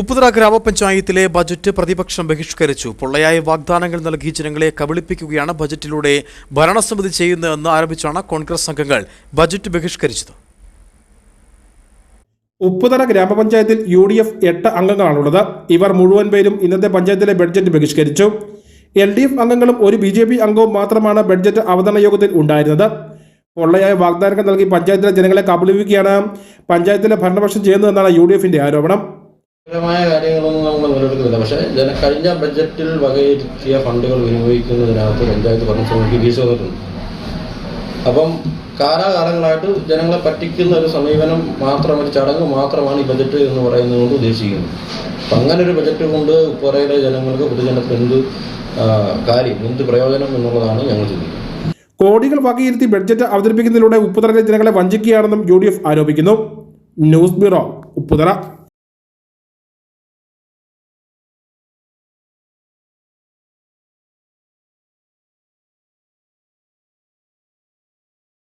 ഉപ്പുതറ ഗ്രാമപഞ്ചായത്തിലെ ബജറ്റ് പ്രതിപക്ഷം ബഹിഷ്കരിച്ചു. പൊള്ളയായ വാഗ്ദാനങ്ങൾ നൽകി ജനങ്ങളെ കബളിപ്പിക്കുകയാണ് ബജറ്റിലൂടെ ഭരണസമിതി ചെയ്യുന്നതെന്ന് ആരോപിച്ചാണ് കോൺഗ്രസ് അംഗങ്ങൾ ബജറ്റ് ബഹിഷ്കരിച്ചത്. ഉപ്പുതറ ഗ്രാമപഞ്ചായത്തിൽ യു ഡി എഫ് എട്ട് അംഗങ്ങളാണുള്ളത്. ഇവർ മുഴുവൻ പേരും ഇന്നത്തെ പഞ്ചായത്തിലെ ബഡ്ജറ്റ് ബഹിഷ്കരിച്ചു. എൽ ഡി എഫ് അംഗങ്ങളും ഒരു ബി ജെ പി അംഗവും മാത്രമാണ് ബഡ്ജറ്റ് അവതരണ യോഗത്തിൽ ഉണ്ടായിരുന്നത്. പൊള്ളയായ വാഗ്ദാനങ്ങൾ നൽകി പഞ്ചായത്തിലെ ജനങ്ങളെ കബളിപ്പിക്കുകയാണ് പഞ്ചായത്തിലെ ഭരണപക്ഷം ചെയ്യുന്നതെന്നാണ് യു ഡി എഫിന്റെ ആരോപണം. പരമായ കാര്യങ്ങളൊന്നും നമ്മൾ മുതലെടുക്കുന്നില്ല പക്ഷേ ജന കഴിഞ്ഞ ബഡ്ജറ്റിൽ വകയിരുത്തിയ ഫണ്ടുകൾ വിനിയോഗിക്കുന്നതിനകത്ത് പഞ്ചായത്ത് ഭരണസമിതിക്ക് വീസ് വന്നിട്ടുണ്ട് അപ്പം കാലാകാലങ്ങളായിട്ട് ജനങ്ങളെ പറ്റിക്കുന്ന ഒരു സമീപനം മാത്രം ഒരു ചടങ്ങ് മാത്രമാണ് ഈ ബജറ്റ് എന്ന് പറയുന്നത് കൊണ്ട് ഉദ്ദേശിക്കുന്നത്. അപ്പം അങ്ങനെ ഒരു ബജറ്റ് കൊണ്ട് ഉപ്പറയിലെ ജനങ്ങൾക്ക് പൊതുജനത്തിന് എന്ത് കാര്യം എന്ത് പ്രയോജനം എന്നുള്ളതാണ് ഞങ്ങൾ ചിന്തിക്കുന്നത്. കോടികൾ വകയിരുത്തി ബഡ്ജറ്റ് അവതരിപ്പിക്കുന്നതിലൂടെ ഉപ്പുതറയിലെ ജനങ്ങളെ വഞ്ചിക്കുകയാണെന്നും യു ആരോപിക്കുന്നു. News bureau Upputhara.